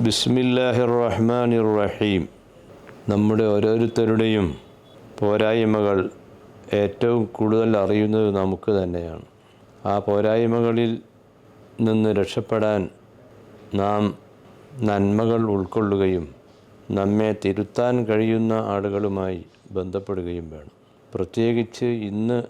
ബിസ്മില്ലാഹിർ റഹ്മാനിർ റഹീം നമ്മുടെ ഓരോരുത്തരുടെയും പോരായ്മകൾ ഏറ്റവും കൂടുതൽ അറിയുന്നത് നമുക്ക് തന്നെയാണ്. ആ പോരായ്മകളിൽ നിന്ന് രക്ഷപ്പെടാൻ നാം നന്മകൾ ഉൾക്കൊള്ളുകയും നമ്മെ തിരുത്താൻ കഴിയുന്ന ആളുകളുമായി ബന്ധപ്പെടുകയും വേണം. പ്രത്യേകിച്ച് ഇന്ന്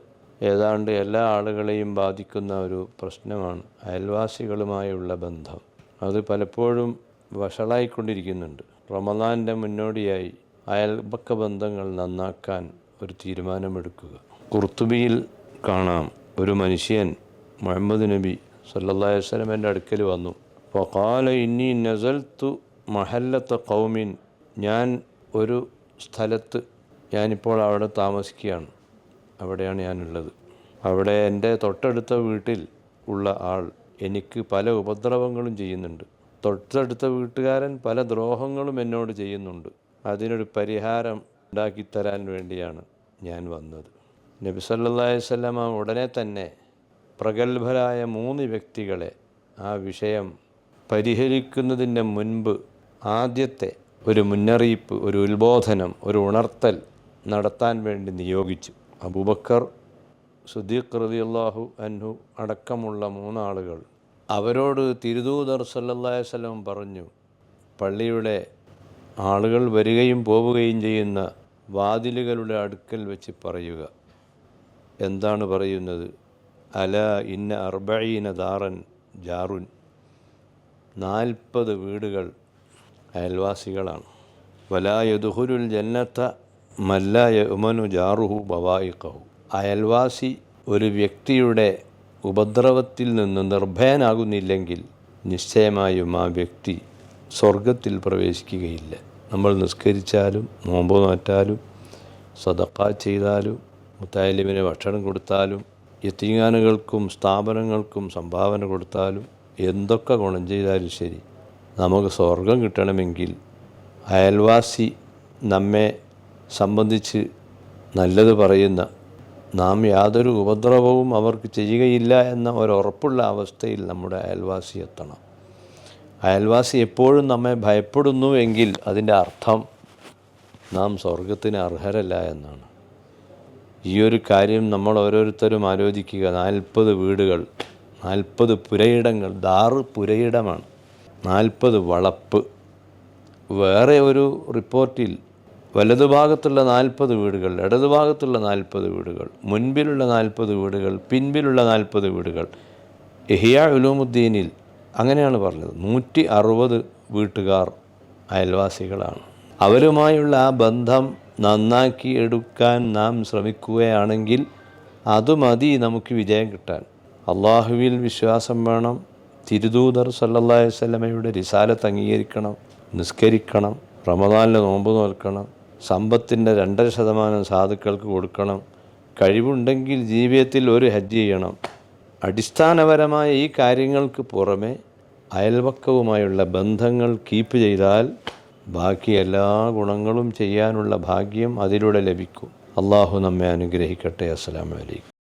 ഏതാണ്ട് എല്ലാ ആളുകളെയും ബാധിക്കുന്ന ഒരു പ്രശ്നമാണ് അയൽവാസികളുമായുള്ള ബന്ധം. അത് പലപ്പോഴും വഷളായിക്കൊണ്ടിരിക്കുന്നുണ്ട്. റമദാന്റെ മുന്നോടിയായി അയൽപക്ക ബന്ധങ്ങൾ നന്നാക്കാൻ ഒരു തീരുമാനമെടുക്കുക. കുർത്തുബിയിൽ കാണാം ഒരു മനുഷ്യൻ മുഹമ്മദ് നബി സല്ലല്ലാഹു അലൈഹി വസല്ലമയുടെ അടുക്കൽ വന്നു. ഫഖാല ഇന്നി നസൽത്തു മഹല്ലത്ത കൗമിൻ ഞാൻ ഒരു സ്ഥലത്ത് ഞാനിപ്പോൾ അവിടെ താമസിക്കുകയാണ്. അവിടെയാണ് ഞാനുള്ളത്. അവിടെ എന്റെ തൊട്ടടുത്ത വീട്ടിൽ ഉള്ള ആൾ എനിക്ക് പല ഉപദ്രവങ്ങളും ചെയ്യുന്നുണ്ട്. തൊട്ടടുത്ത വീട്ടുകാരൻ പല ദ്രോഹങ്ങളും എന്നോട് ചെയ്യുന്നുണ്ട്. അതിനൊരു പരിഹാരം ഉണ്ടാക്കിത്തരാൻ വേണ്ടിയാണ് ഞാൻ വന്നത്. നബി സല്ലാ വല്ലമ ഉടനെ തന്നെ പ്രഗത്ഭരായ മൂന്ന് വ്യക്തികളെ ആ വിഷയം പരിഹരിക്കുന്നതിന്റെ മുൻപ് ആദ്യത്തെ ഒരു മുന്നറിയിപ്പ് ഒരു ഉത്ബോധനം ഒരു ഉണർത്തൽ നടത്താൻ വേണ്ടി നിയോഗിച്ചു. അബൂബക്കർ സുദീഖ് റളിയല്ലാഹു അൻഹു അടക്കമുള്ള മൂന്നാളുകൾ അവരോട് തിരുദൂതർ സല്ലല്ലാഹു വസല്ലം പറഞ്ഞു പള്ളിയുടെ ആളുകൾ വരികയും പോവുകയും ചെയ്യുന്ന വാതിലുകളുടെ അടുക്കൽ വെച്ച് പറയുക. എന്താണ് പറയുന്നത്? അല ഇന്ന അർബീന ദാറൻ ജാറുൻ. നാൽപ്പത് വീടുകൾ അയൽവാസികളാണ്. വലായദുഹുരുൽ ജന്നത്ത മല്ലായ ഉമനു ജാറുഹു ബവായിക്കഹു അയൽവാസി ഒരു വ്യക്തിയുടെ ഉപദ്രവത്തിൽ നിന്ന് നിർഭയനാകുന്നില്ലെങ്കിൽ നിശ്ചയമായും ആ വ്യക്തി സ്വർഗത്തിൽ പ്രവേശിക്കുകയില്ല. നമ്മൾ നിസ്കരിച്ചാലും നോമ്പ് നോറ്റാലും സദക്ക ചെയ്താലും മുത്തായാലിമിന് ഭക്ഷണം കൊടുത്താലും യത്തീങ്ങാനുകൾക്കും സ്ഥാപനങ്ങൾക്കും സംഭാവന കൊടുത്താലും എന്തൊക്കെ ഗുണം ചെയ്താലും ശരി നമുക്ക് സ്വർഗം കിട്ടണമെങ്കിൽ അയൽവാസി നമ്മെ സംബന്ധിച്ച് നല്ലത് പറയുന്ന നാം യാതൊരു ഉപദ്രവവും അവർക്ക് ചെയ്യുകയില്ല എന്ന ഒരുറപ്പുള്ള അവസ്ഥയിൽ നമ്മുടെ അയൽവാസി എത്തണം. അയൽവാസി എപ്പോഴും നമ്മെ ഭയപ്പെടുന്നു എങ്കിൽ അതിന്റെ അർത്ഥം നാം സ്വർഗത്തിന് അർഹരല്ല എന്നാണ്. ഈ ഒരു കാര്യം നമ്മൾ ഓരോരുത്തരും ആലോചിക്കുക. നാൽപ്പത് വീടുകൾ നാൽപ്പത് പുരയിടങ്ങൾ ദാറ് പുരയിടമാണ്. നാൽപ്പത് വളപ്പ്. വേറെ ഒരു റിപ്പോർട്ടിൽ വലതുഭാഗത്തുള്ള നാൽപ്പത് വീടുകൾ ഇടതുഭാഗത്തുള്ള നാൽപ്പത് വീടുകൾ മുൻപിലുള്ള നാൽപ്പത് വീടുകൾ പിൻപിലുള്ള നാൽപ്പത് വീടുകൾ. എഹിയ ഉലൂമുദ്ദീനിൽ അങ്ങനെയാണ് പറഞ്ഞത്. നൂറ്റി അറുപത് വീട്ടുകാർ അയൽവാസികളാണ്. അവരുമായുള്ള ആ ബന്ധം നന്നാക്കി എടുക്കാൻ നാം ശ്രമിക്കുകയാണെങ്കിൽ അത് മതി നമുക്ക് വിജയം കിട്ടാൻ. അള്ളാഹുവിൽ വിശ്വാസം വേണം. തിരുദൂതർ സല്ലല്ലാഹു വല്ലമയുടെ റിസാലത്ത് അംഗീകരിക്കണം നിസ്കരിക്കണം റമദാനിൽ നോമ്പ് നോൽക്കണം. സമ്പത്തിന്റെ രണ്ടര ശതമാനം സാധുക്കൾക്ക് കൊടുക്കണം. കഴിവുണ്ടെങ്കിൽ ജീവിതത്തിൽ ഒരു ഹജ്ജ് ചെയ്യണം. അടിസ്ഥാനപരമായ ഈ കാര്യങ്ങൾക്ക് പുറമെ അയൽവക്കവുമായുള്ള ബന്ധങ്ങൾ കീപ്പ് ചെയ്താൽ ബാക്കി എല്ലാ ഗുണങ്ങളും ചെയ്യാനുള്ള ഭാഗ്യം അതിലൂടെ ലഭിക്കും. അള്ളാഹു നമ്മെ അനുഗ്രഹിക്കട്ടെ. അസ്സാം അലൈക്കും.